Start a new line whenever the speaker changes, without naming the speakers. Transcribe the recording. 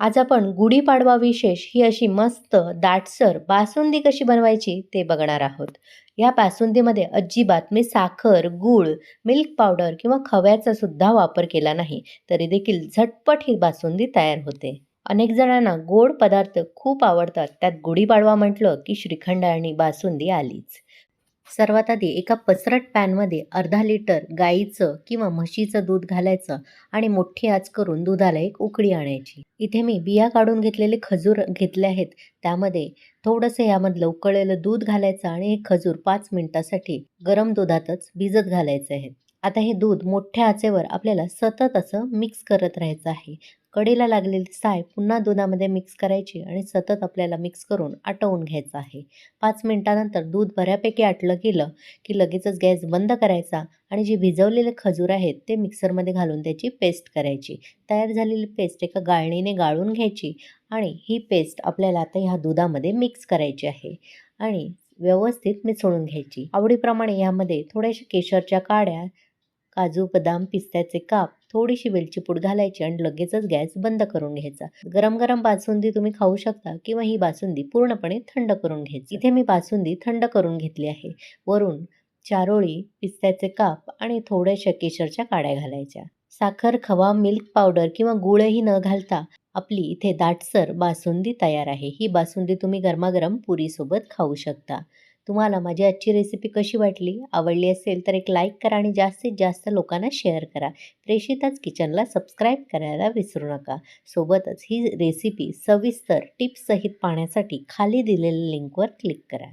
आज आपण गुढीपाडवा विशेष ही अशी मस्त दाटसर बासुंदी कशी बनवायची ते बघणार आहोत. या बासुंदीमध्ये अजिबात मी साखर गूळ मिल्क पावडर किंवा खव्याचा सुद्धा वापर केला नाही तरी देखील झटपट ही बासुंदी तयार होते. अनेक जणांना गोड पदार्थ खूप आवडतात. त्यात गुढीपाडवा म्हटलं की श्रीखंड आणि बासुंदी आलीच. सर्वात आधी एका पसरट पॅनमध्ये अर्धा लिटर गाईचं किंवा म्हशीचं दूध घालायचं आणि मोठी आच करून दुधाला एक उकळी आणायची. इथे मी बिया काढून घेतलेले खजूर घेतले आहेत. त्यामध्ये थोडंसं यामधलं उकळलेलं दूध घालायचं आणि हे खजूर पाच मिनिटासाठी गरम दुधातच भिजत घालायचे आहेत. आता हे दूध मोठ्या आचेवर आपल्याला सतत असं मिक्स करत राहायचं आहे. कडेला लागलेली साय पुन्हा दुधामध्ये मिक्स करायची आणि सतत आपल्याला मिक्स करून आटवून घ्यायचं आहे. पाच मिनटानंतर दूध बऱ्यापैकी आटलं गेलं की लगेचच गॅस बंद करायचा आणि जे भिजवलेले खजूर आहेत ते मिक्सरमध्ये घालून त्याची पेस्ट करायची. तयार झालेली पेस्ट एका गाळणीने गाळून घ्यायची आणि ही पेस्ट आपल्याला आता ह्या दुधामध्ये मिक्स करायची आहे आणि व्यवस्थित मिसळून घ्यायची. आवडीप्रमाणे यामध्ये थोड्याशा केशरच्या काड्या काजू बदाम पिस्त्याचे काप थोडीशी वेलची पूड घालायची आणि लगेचच गॅस बंद करून घ्यायचा. गरम गरम बासुंदी तुम्ही खाऊ शकता किंवा ही बासुंदी पूर्णपणे थंड करून घ्यायची. इथे मी बासुंदी थंड करून घेतली आहे. वरून चारोळी पिस्त्याचे काप आणि थोड्याशा केशरच्या काड्या घालायच्या. साखर खवा मिल्क पावडर किंवा गुळही न घालता आपली इथे दाटसर बासुंदी तयार आहे. ही बासुंदी तुम्ही गरमागरम पुरीसोबत खाऊ शकता. तुम्हाला माझी आजची रेसिपी कशी वाटली आवडली असेल तर एक लाईक करा आणि जास्तीत जास्त लोकांना शेअर करा. प्रेषितच किचनला सबस्क्राईब करायला विसरू नका. सोबतच ही रेसिपी सविस्तर टिप्ससहित पाहण्यासाठी खाली दिलेल्या लिंकवर क्लिक करा.